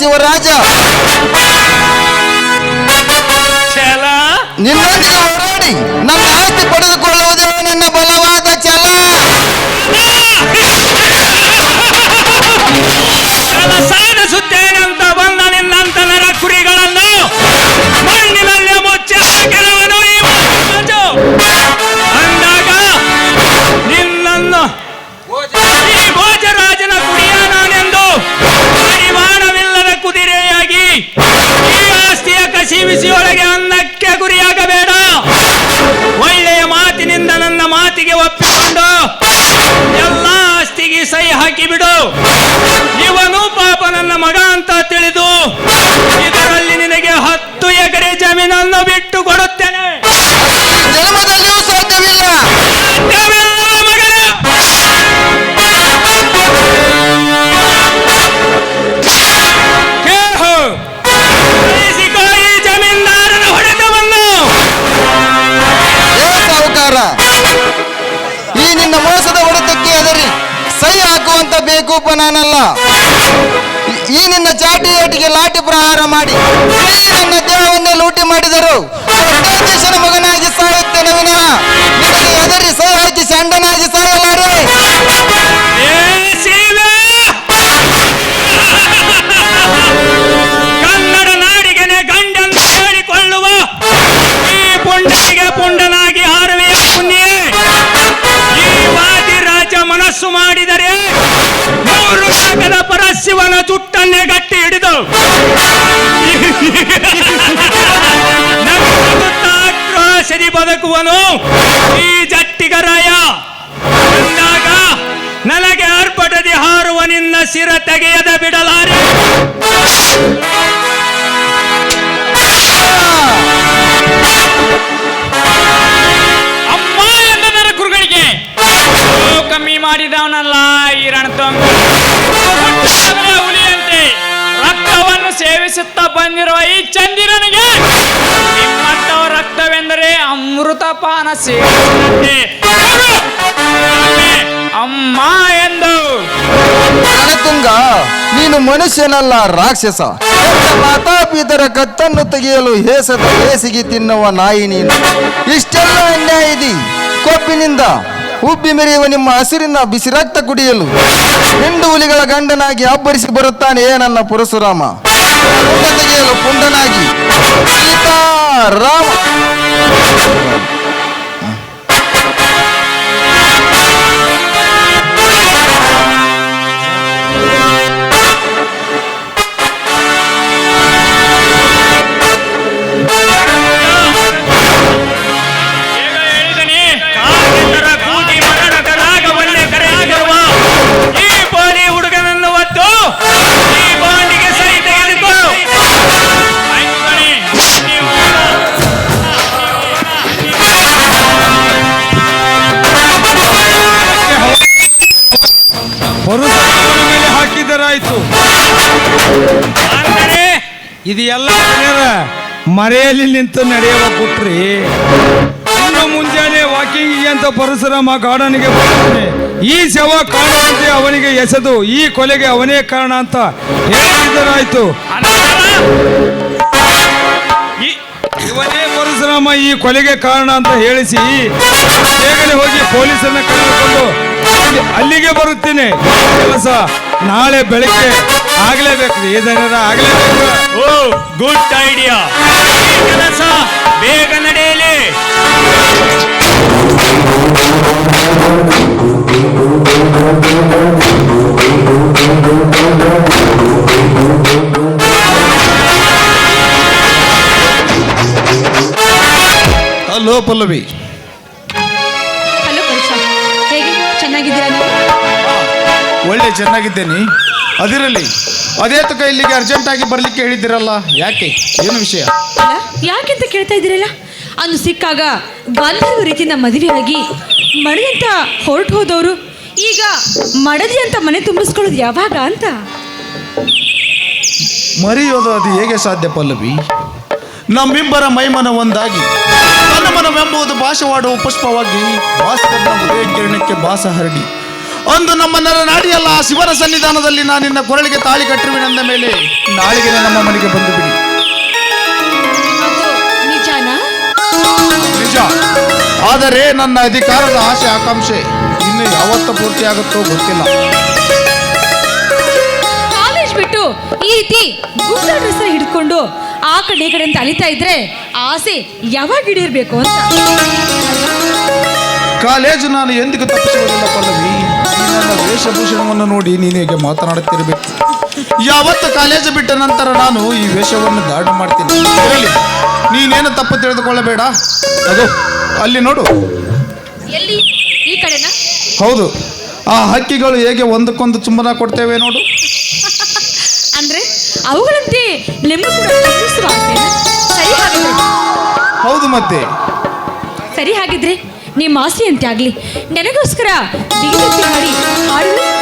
ಶಿವರಾಜ. ನಿನ್ನೊಂದಿಗೆ ಹೋರಾಡಿ ನನ್ನ ಆಸ್ತಿ ಪಡೆದುಕೊಳ್ಳುವುದೇ ಹಾಕಿ ನಾನಲ್ಲ. ಈ- ನಿನ್ನ ಚಾಟಿ ಏಟಿಗೆ ಲಾಠಿ ಪ್ರಹಾರ ಮಾಡಿ ನನ್ನ ದೇಹವನ್ನೇ ಲೂಟಿ ಮಾಡಿದರು? ಚುಟ್ಟನ್ನೇ ಗಟ್ಟಿ ಹಿಡಿದು. ಸರಿ ಬದುಕುವನು. ಈ ಜಟ್ಟಿಗರಾಯ ಅಂದಾಗ ನನಗೆ ಆರ್ಭಟದಿ ಹಾರುವ ನಿನ್ನ ಸಿರ ತೆಗೆಯದ ಬಿಡಲಾರೆ. ಅಮ್ಮ ಎಂದದರ ಕುರುಗಳಿಗೆ. ಕಮ್ಮಿ ಮಾಡಿದವನಲ್ಲ ಈ ರಣತಂಗ. ಹುಲಿಯಂತೆ ರಕ್ತವನ್ನು ಸೇವಿಸುತ್ತಾ ಬಂದಿರುವ ಈ ಚಂದಿರನಿಗೆ ನಿಮ್ಮಂತವ ರಕ್ತವೆಂದರೆ ಅಮೃತ ಪಾನ ಸೇವಿಸಿದಂತೆ ಅಮ್ಮ ಎಂದು. ತುಂಗ ನೀನು ಮನುಷ್ಯನಲ್ಲ, ರಾಕ್ಷಸ. ಮಾತಾಪಿತರ ಕತ್ತನ್ನು ತೆಗೆಯಲು ಹೇಸದ ಹೇಸಿಗೆ ತಿನ್ನುವ ನಾಯಿ ನೀನು. ಇಷ್ಟೆಲ್ಲ ಅನ್ಯಾಯ ಕೊಬ್ಬಿನಿಂದ ಉಬ್ಬಿ ಮೆರೆಯುವ ನಿಮ್ಮ ಹಸಿರಿನ ಬಿಸಿ ರಕ್ತ ಕುಡಿಯಲು ಹೆಂಡು ಹುಲಿಗಳ ಗಂಡನಾಗಿ ಅಬ್ಬರಿಸಿ ಬರುತ್ತಾನೆ ನನ್ನ ಪರಶುರಾಮ. ಪುಂಡ ತೆಗೆಯಲು ಪುಂಡನಾಗಿ ಸೀತಾರಾಮ. ಇದು ಎಲ್ಲ ಮರೆಯಲ್ಲಿ ನಿಂತು ನಡೆಯುವ ಕೊಟ್ರಿ. ಇನ್ನು ಮುಂಜಾನೆ ವಾಕಿಂಗ್ ಅಂತ ಪರಶುರಾಮ ಗಾರ್ಡನ್ಗೆ ಬರ್ತಾನೆ ಈ ಶವ ಕಾಣುವಂತೆ ಅವನಿಗೆ ಎಸೆದು, ಈ ಕೊಲೆಗೆ ಅವನೇ ಕಾರಣ ಅಂತ ಹೇಳಿದರಾಯ್ತು ಇವನೇ ಪರಶುರಾಮ ಈ ಕೊಲೆಗೆ ಕಾರಣ ಅಂತ ಹೇಳಿಸಿ, ಬೇಗನೆ ಹೋಗಿ ಪೊಲೀಸನ್ನ ಕರೆದುಕೊಂಡು ಅಲ್ಲಿ- ಅಲ್ಲಿಗೆ ಬರುತ್ತೇನೆ. ಕೆಲಸ ನಾಳೆ ಬೆಳಗ್ಗೆ. ಆಗ್ಲೇಬೇಕು ಏನಾರ ಆಗ್ಲೇಬೇಕು. ಓ ಗುಡ್ ಐಡಿಯಾ ಕೆಲಸ ಬೇಗ ನಡೆಯಲಿ ಹಲೋ ಪಲ್ಲವಿ. ಹಲೋ ಪರುಷ ಹೇಗೆ ಚೆನ್ನಾಗಿದ್ದೀರಾ ನೀವು? ಒಳ್ಳೆ ಚೆನ್ನಾಗಿದ್ದೇನೆ. ಅದಿರಲಿ. ಅದೇ ತಕ ಇಲ್ಲಿಗೆ ಅರ್ಜೆಂಟ್ ಆಗಿ ಬರ್ಲಿಕ್ಕೆ ಹೇಳಿದ್ದೀರಲ್ಲ ಯಾಕೆ? ಏನು ವಿಷಯ? ಅಲ್ಲ ಯಾಕೆಂತ ಕೇಳ್ತಾ ಇದ್ದೀರಲ್ಲ? ಅನ್ನು ಸಿಕ್ಕಾಗ ಗಾಂಧರ್ವ ರೀತಿಯಿಂದ ಮದುವೆಯಾಗಿ ಮಡಿ ಅಂತ ಹೊರಟು ಹೋದವರು ಈಗ ಮಡದಿ ಅಂತ ಮನೆ ತುಂಬಿಸ್ಕೊಳ್ಳೋದು ಯಾವಾಗ ಅಂತ? ಮರೆಯೋದು ಅದು ಹೇಗೆ ಸಾಧ್ಯ ಪಲ್ಲವಿ? ನಮ್ಮಿಬ್ಬರ ಮೈಮನ ಒಂದಾಗಿ ತನ್ನ ಮನವೆಂಬುದು ಭಾಷವಾಡುವ ಪುಷ್ಪವಾಗಿ ಭಾಸ್ಕರನ ಹೃದಯ ಕಿರಣಕ್ಕೆ ಭಾಸ ಹರಡಿ ಅಂದು ನಮ್ಮ ನರನಾಡಿಯಲ್ಲ ಆ ಶಿವನ ಸನ್ನಿಧಾನದಲ್ಲಿ ನಾನು ನಿನ್ನ ಕೊರಳಿಗೆ ತಾಳಿ ಕಟ್ಟಿರುವೆನೆಂದ ಮೇಲೆ ನಾಳೆಗೆ ನಮ್ಮ ಮನೆಗೆ ಬಂದು ಬಿಡಿ. ನಿಜಾನಾ? ನಿಜ. ಆದರೆ ನನ್ನ ಅಧಿಕಾರದ ಆಸೆ ಆಕಾಂಕ್ಷೆ ಇನ್ನು ಯಾವತ್ತ ಪೂರ್ತಿ ಆಗುತ್ತೋ ಗೊತ್ತಿಲ್ಲ. ಕಾಲೇಜ್ ಬಿಟ್ಟು ಈ ರೀತಿ ಗುಡ್ಡ ಡ್ರೆಸ್ ಹಿಡ್ಕೊಂಡು ಆ ಕಡೆ ಈ ಕಡೆ ಅಂತ ಅಲಿತಾ ಇದ್ರೆ ಆಸೆ ಯಾವಾಗ ಹಿಡಿರ್ಬೇಕು ಅಂತ? ಕಾಲೇಜು ನಾನು ಎಂದಿಗೂ ತಪ್ಪಿಸುವುದಿಲ್ಲ ಪಲ್ಲವಿ. ನನ್ನ ವೇಷಭೂಷಣವನ್ನು ನೋಡಿ ನೀನು ಹೇಗೆ ಮಾತನಾಡುತ್ತಿರಬೇಕು. ಯಾವತ್ತು ಕಾಲೇಜ್ ಬಿಟ್ಟ ನಂತರ ನಾನು ಈ ವೇಷವನ್ನು ದಾಟು ಮಾಡ್ತೀನಿ. ಇರಲಿ ನೀನೇನು ತಪ್ಪು ತಿಳಿದುಕೊಳ್ಳಬೇಡ? ಅದು ಅಲ್ಲಿ ನೋಡು. ಎಲ್ಲಿ? ಈ ಕಡೆನಾ? ಹೌದು ಆ ಹಕ್ಕಿಗಳು ಹೇಗೆ ಒಂದಕ್ಕೊಂದು ಚುಂಬನ ಕೊಡ್ತೇವೆ ನೋಡು. ಅಂದ್ರೆ ಅವುಗಳಂತೆ ನಿಮ್ಗೂ ಕೂಡ ಚಿತ್ರಿಸುವ ಆಸೆನಾ? ಸರಿ ಹಾಗಿದ್ರೆ. ಹೌದು ಮತ್ತೆ. ಸರಿ ಹಾಗಿದ್ರೆ ನಿಮ್ಮ ಆಸೆಯಂತೆ ಆಗಲಿ. ನನಗೋಸ್ಕರ ಮಾಡಿ ಹಾಡಿ ಹಾಡಲು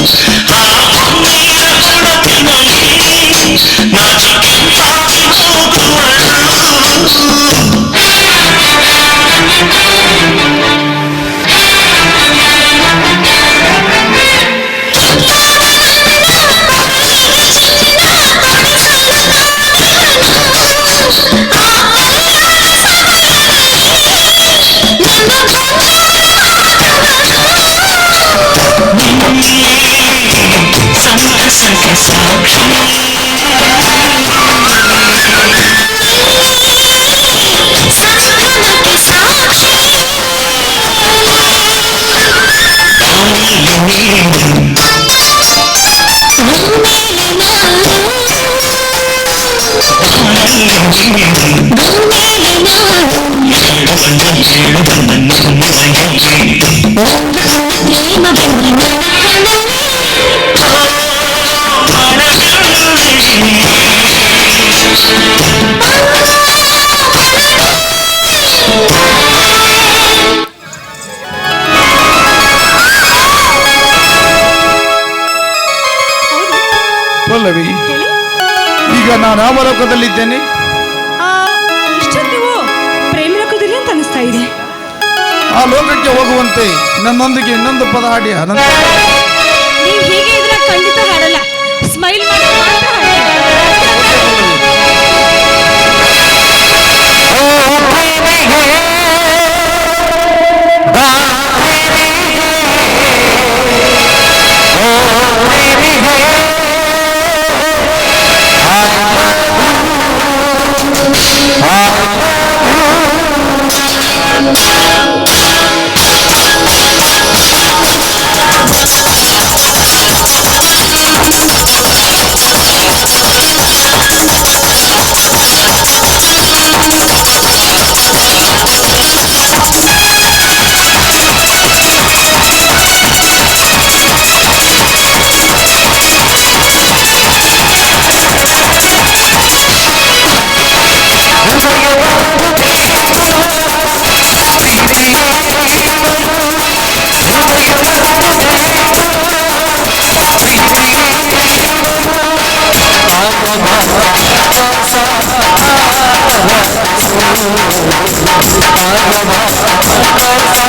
Thanks. ಪಲ್ಲವಿ ಈಗ ನಾನು ಅಮಲೋಕದಲ್ಲಿದ್ದೇನೆ ಆ ಲೋಕಕ್ಕೆ ಹೋಗುವಂತೆ ನನ್ನೊಂದಿಗೆ ಇನ್ನೊಂದು ಪದ ಹಾಡಿ ಅನಂತ. ಸರಿ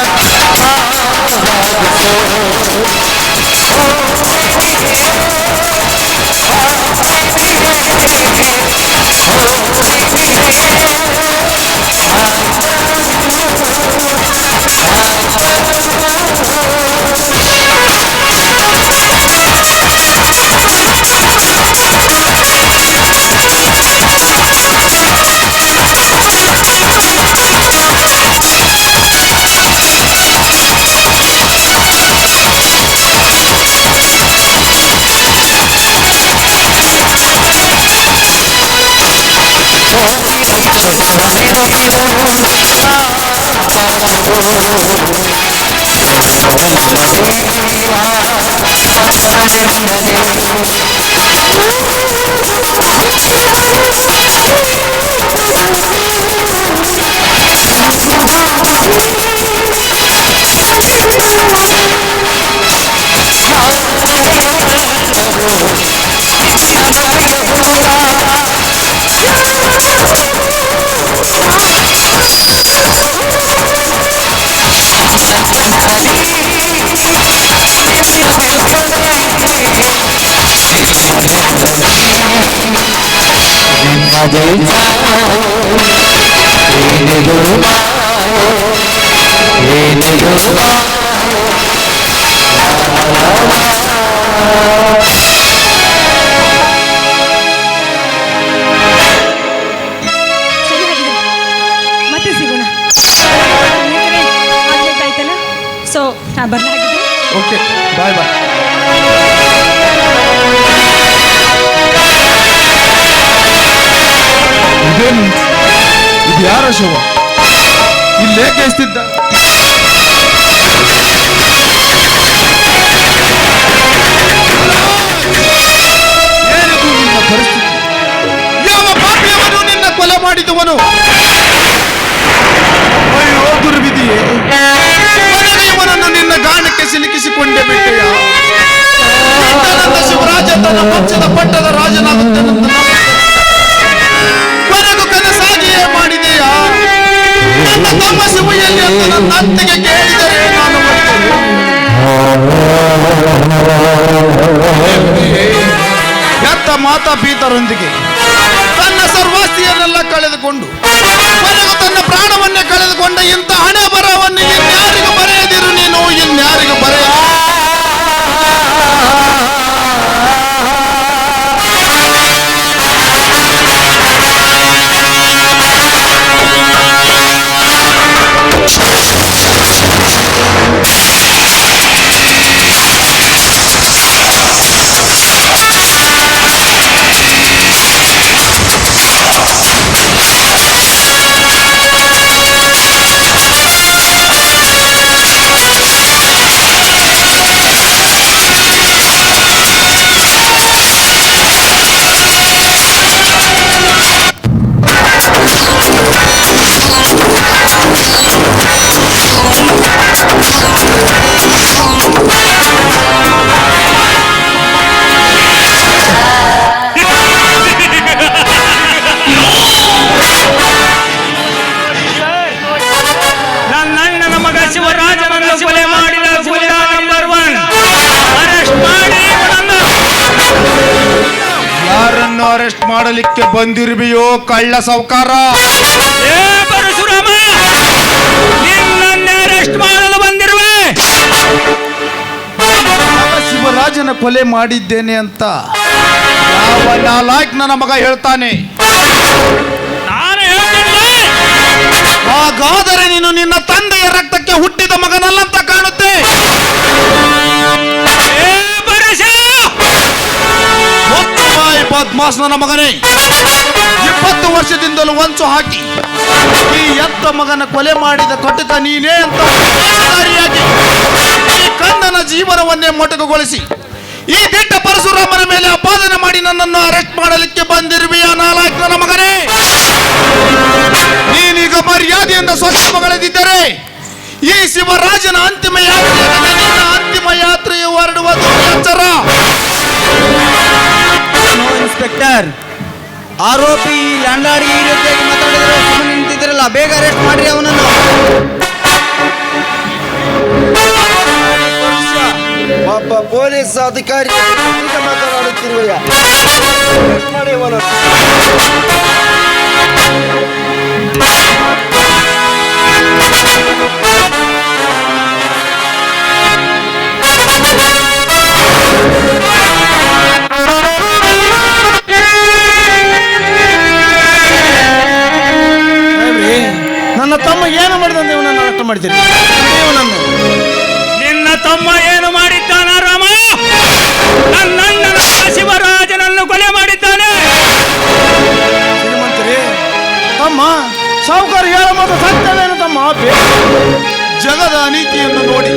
ಓಕೆ, ಬಾಯ್ ಬಾಯ್. ಇದೇನು? ಇದು ಯಾರ ಶವ? ಎಸ್ತಿದ್ದ ಏನಿದು ನಿನ್ನ ಪರಿಸ್ಥಿತಿ? ಯಾವ ಪಾಪಿಯವನು ನಿನ್ನ ಕೊಲೆ ಮಾಡಿದವನು? ಅಯ್ಯೋ, ದುರ್ವಿಧಿಯೇ. ಸಿಲುಕಿಸಿಕೊಂಡೇ ಇಂಥನಂದ ಶಿವರಾಜ ತನ್ನ ಪಕ್ಷದ ಪಟ್ಟದ ರಾಜನಾಗುತ್ತಾನಂತ. ಕೊನೆಗೂ ಕನಸಾಗಿಯೇ ಮಾಡಿದೆಯಾ ನನ್ನ ತಮ್ಮ ಶಿವಯಲ್ಲಿ ಅಂತ ನನ್ನ ಅತ್ತೆಗೆ ಕೇಳಿದರೆ ನಾನು. ಎತ್ತ ಮಾತಾ ಪೀತರೊಂದಿಗೆ ತನ್ನ ಸರ್ವಾಸ್ತಿಯನ್ನೆಲ್ಲ ಕಳೆದುಕೊಂಡು ಮಾಡಲಿಕ್ಕೆ ಬಂದಿರುವೆಯೋ ಕಳ್ಳ ಸೌಕಾರ ಏ ಪರಶುರಾಮ ನಿನ್ನನ್ನೇ ಅರೆಸ್ಟ್ ಮಾಡಲು ಬಂದಿರುವೆ. ಶಿವರಾಜನ ಕೊಲೆ ಮಾಡಿದ್ದೇನೆ ಅಂತ. ಯಾವ ನಾಲಾಯಕ್ ನನ್ನ ಮಗ ಹೇಳ್ತಾನೆ? ನಾನು ಹೇಳ್ತೀನಿ. ಹಾಗಾದರೆ ನೀನು ನಿನ್ನ ತಂದೆಯ ರಕ್ತಕ್ಕೆ ಹುಟ್ಟಿದ ಮಗನಲ್ಲಂತ ಕಾಣುತ್ತೆ. ಬಾಯಿ ನನ್ನ ಮಗನೇ. ಇಪ್ಪತ್ತು ವರ್ಷದಿಂದಲೂ ಒಂಚು ಹಾಕಿ ಈ ಎತ್ತ ಮಗನ ಕೊಲೆ ಮಾಡಿದ ಕಟುಕ ನೀನೇ ಅಂತ ಈ ಕಂದನ ಜೀವನವನ್ನೇ ಮೊಟಕುಗೊಳಿಸಿ ಈ ದಿಟ್ಟ ಪರಶುರಾಮನ ಮೇಲೆ ಅಪಾದನೆ ಮಾಡಿ ನನ್ನನ್ನು ಅರೆಸ್ಟ್ ಮಾಡಲಿಕ್ಕೆ ಬಂದಿರುವೆಯ ನಾಲ್ಕು ನನ್ನ ಮಗನೇ? ನೀನೀಗ ಮರ್ಯಾದೆಯಿಂದ ಸ್ವಚ್ಛ ಮಗಳೆದಿದ್ದರೆ ಈ ಶಿವರಾಜನ ಅಂತಿಮ ಯಾತ್ರೆ ಅಂತಿಮ ಯಾತ್ರೆಯು ಹೊರಡುವುದು ಎಚ್ಚರ ಇನ್ಸ್ಪೆಕ್ಟರ್ ಆರೋಪಿ ಲ್ಯಾಂಡ್ಲಾಡಿ ಈ ರೀತಿಯಾಗಿ ಮಾತಾಡಿದ್ರೆ ಸುಮ್ಮನೆ ನಿಂತಿದ್ರಲ್ಲ ಬೇಗ ಅರೆಸ್ಟ್ ಮಾಡ್ರಿ ಅವನನ್ನು. ಒಬ್ಬ ಪೊಲೀಸ್ ಅಧಿಕಾರಿ ಮಾತನಾಡುತ್ತಿರುವ ಮಾಡಿ ನನ್ನ ತಮ್ಮ ಏನು ಮಾಡಿದಂತೆ ಇವನನ್ನು ಅರ್ಥ ಮಾಡ್ತೀನಿ. ಇವನನ್ನು. ನಿನ್ನ ತಮ್ಮ ಏನು ಮಾಡಿದ್ದಾನ ರಾಮ? ನನ್ನಣ್ಣನ ಶಿವರಾಜನನ್ನು ಕೊಲೆ ಮಾಡಿದ್ದಾನೆ. ಶ್ರೀಮಂತರಿ ತಮ್ಮ ಸಾವುಕಾರ ಹೇಳ ಮಾತು ಸತ್ಯವೇನು ತಮ್ಮ? ಜಗದ ನೀತಿಯನ್ನು ನೋಡಿ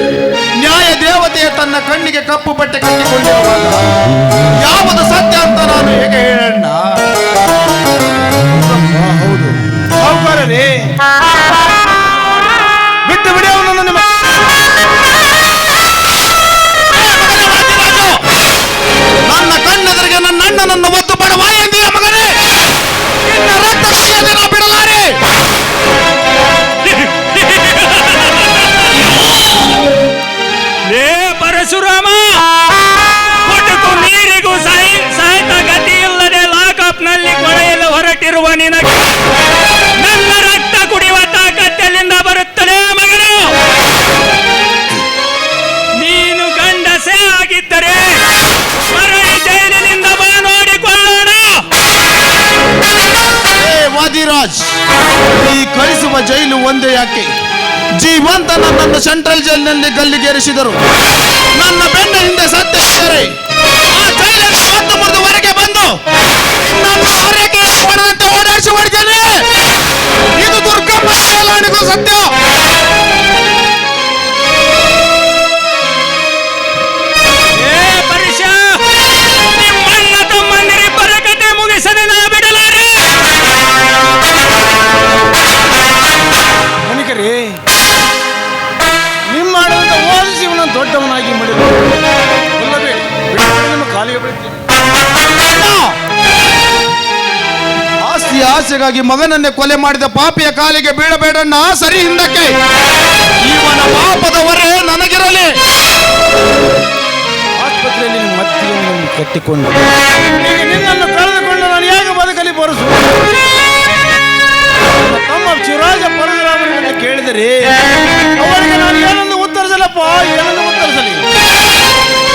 ನ್ಯಾಯ ದೇವತೆಯ ತನ್ನ ಕಣ್ಣಿಗೆ ಕಪ್ಪು ಬಟ್ಟೆ ಕಟ್ಟಿಕೊಂಡಿರುವಾಗ ಯಾವುದು ಸತ್ಯ ಅಂತ ನಾನು ಹೇಗೆ ಹೇಳಣ್ಣ? ಹೌದು. ಸಾಹುಕಾರರೇ ಯಾಕೆ ಜೀವಂತ ನನ್ನನ್ನು ಸೆಂಟ್ರಲ್ ಜೈಲಿನಲ್ಲಿ ಗಲ್ಲಿಗೇರಿಸಿದರು. ನನ್ನ ಬೆನ್ನ ಹಿಂದೆ ಸತ್ಯ ಇದ್ದರೆ ಆ ಜೈಲನ್ನು ಹತ್ತು ಮುರಿದು ಹೊರಗೆ ಬಂದು ನನ್ನ ಹೊಡಿದ್ದೇನೆ ಇದು ದುರ್ಗಮ್ಮ ಸತ್ಯ. ನಿಮ್ಮ ಆಡಳಿತ ಜೀವನ ದೊಡ್ಡವನಾಗಿ ಮಾಡಿದ ಕೊಲ್ಲಬೇಡಿ ನಿಮ್ಮ ಕಾಲಿಗೆ ಬೀಳ್ತೀನಿ ಆಸ್ತಿ ಆಸೆಗಾಗಿ ಮಗನನ್ನೇ ಕೊಲೆ ಮಾಡಿದ ಪಾಪಿಯ ಕಾಲಿಗೆ ಬೀಳಬೇಡಣ್ಣ ಸರಿ ಹಿಂದಕ್ಕೆ. ಇವನ ಪಾಪದ ಹೊರೆ ನನಗಿರಲಿ. ಆಸ್ಪತ್ರೆಯಲ್ಲಿ ನಿಮ್ಮ ಕಟ್ಟಿಕೊಂಡು. ಈಗ ನಿನ್ನನ್ನು ಕಳೆದುಕೊಂಡು ನಾನು ಹೇಗೆ ಬದುಕಲಿ ಬರುಸು ತಮ್ಮ ಚಿರಾಜ ಪರಶುರಾಮನನ್ನು ಕೇಳಿದರೆ? ಅವರಿಗೆ ನಾನು ಏನೊಂದು ಉತ್ತರಿಸಲಪ್ಪ? ಏನೊಂದು ಉತ್ತರಿಸಲಿ?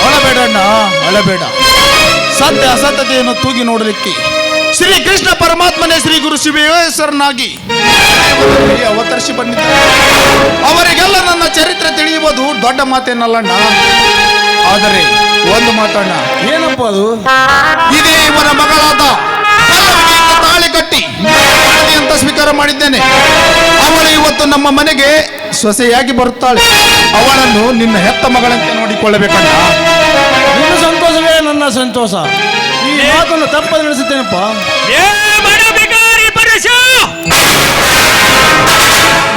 ಅಳಬೇಡಣ್ಣ ಅಳಬೇಡ ಸತ್ಯ ಅಸತ್ಯತೆಯನ್ನು ತೂಗಿ ನೋಡಲಿಕ್ಕೆ ಶ್ರೀ ಕೃಷ್ಣ ಪರಮಾತ್ಮನೇ ಶ್ರೀ ಗುರು ಶಿವೇಶ್ವರನಾಗಿ ಅವತರಿಸಿ ಬಂದಿದ್ದಾರೆ. ಅವರಿಗೆಲ್ಲ ನನ್ನ ಚರಿತ್ರೆ ತಿಳಿಯುವುದು ದೊಡ್ಡ ಮಾತೇನಲ್ಲಣ್ಣ ಆದರೆ ಒಂದು ಮಾತಣ್ಣ. ಏನಪ್ಪ ಅದು? ಇದೇ ಇವನ ಮಗಳಾದ ನಮ್ಮ ಮನೆಗೆ ಸೊಸೆಯಾಗಿ ಬರುತ್ತಾಳೆ. ಅವಳನ್ನು ನಿನ್ನ ಹೆತ್ತ ಮಗಳಂತೆ ನೋಡಿಕೊಳ್ಳಬೇಕಣ್ಣ ನಿನ್ನ ಸಂತೋಷವೇ ನನ್ನ ಸಂತೋಷ. ಈ ಮಾತನ್ನು ತಪ್ಪದೆ ನಡೆಸುತ್ತೇನಪ್ಪ?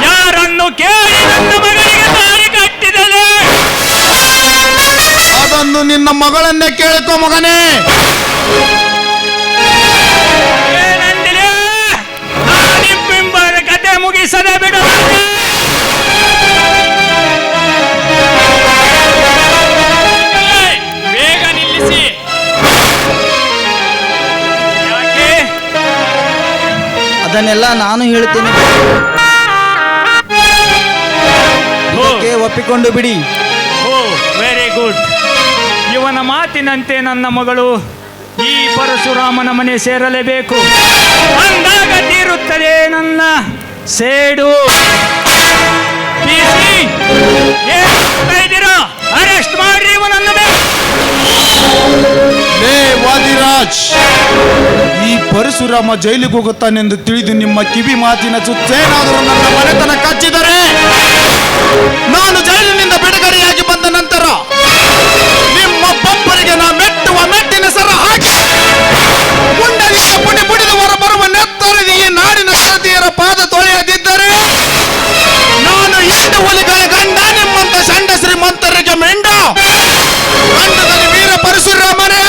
ಯಾರನ್ನು ಕೇಳಿ ನನ್ನ ಮಗಳಿಗೆ ದಾರಿ ಕಟ್ಟಿದಲೆ ಅದನ್ನು ನಿನ್ನ ಮಗಳನ್ನೇ ಕೇಳಿಕೋ ಮಗನೇ. ಮುಗಿಸದೆ ಬಿಡು. ಬೇಗ ನಿಲ್ಲಿಸಿ. ಅದನ್ನೆಲ್ಲ ನಾನು ಹೇಳ್ತೇನೆ. ಇದಕ್ಕೆ ಒಪ್ಪಿಕೊಂಡು ಬಿಡಿ. ಓ ವೆರಿ ಗುಡ್ ಇವನ ಮಾತಿನಂತೆ ನನ್ನ ಮಗಳು ಈ ಪರಶುರಾಮನ ಮನೆ ಸೇರಲೇಬೇಕು. ಅಂದಾಗ ತೀರುತ್ತದೆ ನನ್ನ ಸೇಡು. ಅರೆಸ್ಟ್ ಮಾಡ್ರಿ ವಾದಿರಾಜ್, ಈ ಪರಶುರಾಮ ಜೈಲಿಗೆ ಹೋಗುತ್ತಾನೆಂದು ತಿಳಿದು ನಿಮ್ಮ ಕಿವಿ ಮಾತಿನ ಸುತ್ತೇನಾದರೂ ನನ್ನ ಮನೆತನ ಕಚ್ಚಿದರೆ ನಾನು ಜೈಲಿನಿಂದ ಬಿಡುಗಡೆಯಾಗಿ ಬಂದ ನಂತರ ನಿಮ್ಮ ಪಪ್ಪರಿಗೆ ನಾ ಮೆಟ್ಟುವ ಮೆಟ್ಟಿನ ಸರ ಹಾಕಿ ಪುಡಿ ಪುಡಿದು ತೊಳೆಯದಿದ್ದರೆ ನಾನು ಎಂಟು ಹುಲಿಗಳ ಗಂಡ ನಿಮ್ಮಂತ ಸಣ್ಣ ಶ್ರೀಮಂತರಿಗೆ ಮೆಂಡ. ಗಂಡದಲ್ಲಿ ವೀರ ಪರಶುರಾಮನೇ.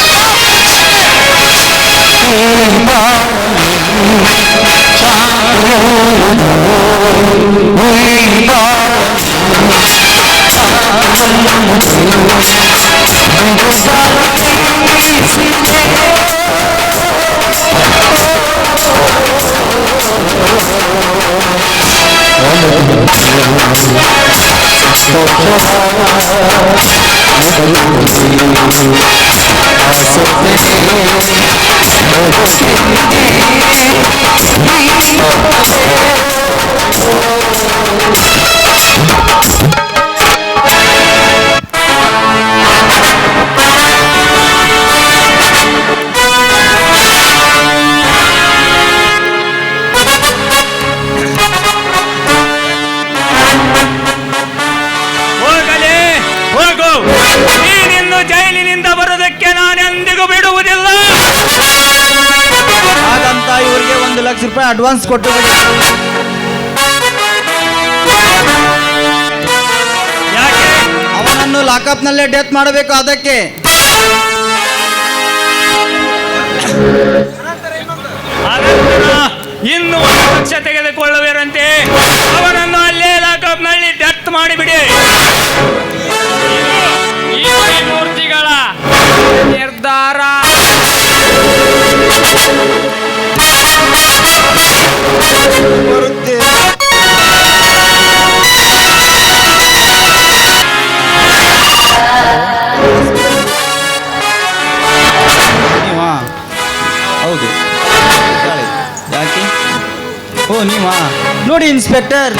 ಅಲ್ಲ ಲಕ್ಷ ರೂಪಾಯಿ ಅಡ್ವಾನ್ಸ್ ಕೊಟ್ಟು ಅವನನ್ನು ಲಾಕಪ್ನಲ್ಲೇ ಡೆತ್ ಮಾಡಬೇಕು ಅದಕ್ಕೆ. ಇನ್ನು ಒಂದು ಲಕ್ಷ ತೆಗೆದುಕೊಳ್ಳುವಿರಂತೆ. ಅವನನ್ನು ಅಲ್ಲೇ ಲಾಕಪ್ನಲ್ಲಿ ಡೆತ್ ಮಾಡಿಬಿಡಿ. ನೀವಾ ನೋಡಿ ಇನ್ಸ್ಪೆಕ್ಟರ್,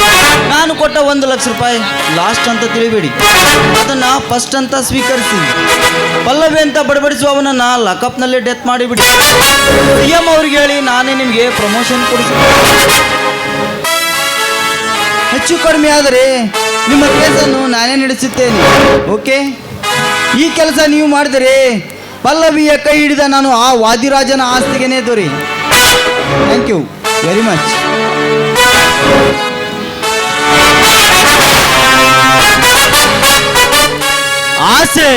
ನಾನು ಕೊಟ್ಟ ಒಂದು ಲಕ್ಷ ರೂಪಾಯಿ ಲಾಸ್ಟ್ ಅಂತ ತಿಳಿಬೇಡಿ. ಅದನ್ನ ಫಸ್ಟ್ ಅಂತ ಸ್ವೀಕರಿಸಿ. ಪಲ್ಲವಿ ಅಂತ ಬಡಬಡಿಸುವ ಅವನನ್ನ ನಲ್ಲಿ ಡೆತ್ ಮಾಡಿಬಿಡಿ. ಸಿ ಎಂ ಅವ್ರಿಗೆ ಹೇಳಿ ನಾನೇ ನಿಮಗೆ ಪ್ರಮೋಷನ್ ಕೊಡಿಸ್ತೀನಿ. ಹೆಚ್ಚು ಕಡಿಮೆ ಆದರೆ ನಿಮ್ಮ ಕೇಸನ್ನು ನಾನೇ ನಡೆಸುತ್ತೇನೆ, ಓಕೆ? ಈ ಕೆಲಸ ನೀವು ಮಾಡಿದರೆ ಪಲ್ಲವಿಯ ಕೈ ಹಿಡಿದ ನಾನು ಆ ವಾದಿರಾಜನ ಆಸ್ತಿಗೆನೇ ದೊರೆ. ಥ್ಯಾಂಕ್ ಯು ವೆರಿ ಮಚ್ ಆಸೆ.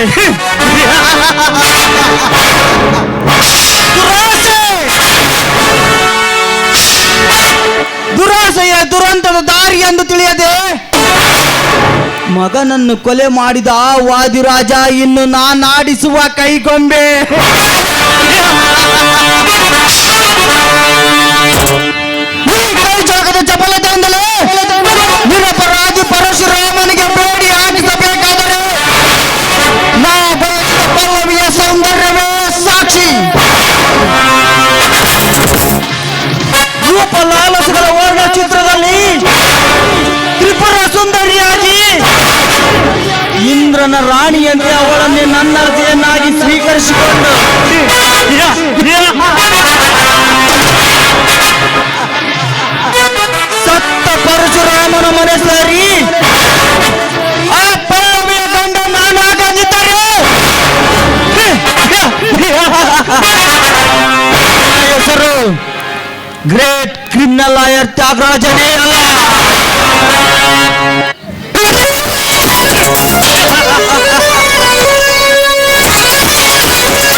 ದುರಾಸೆ. ದುರಾಸೆಯ ದುರಂತದ ದಾರಿ ಎಂದು ತಿಳಿಯದೆ ಮಗನನ್ನು ಕೊಲೆ ಮಾಡಿದ ಆ ವಾದಿರಾಜ ಇನ್ನು ನಾನಾಡಿಸುವ ಕೈಗೊಂಬೆ.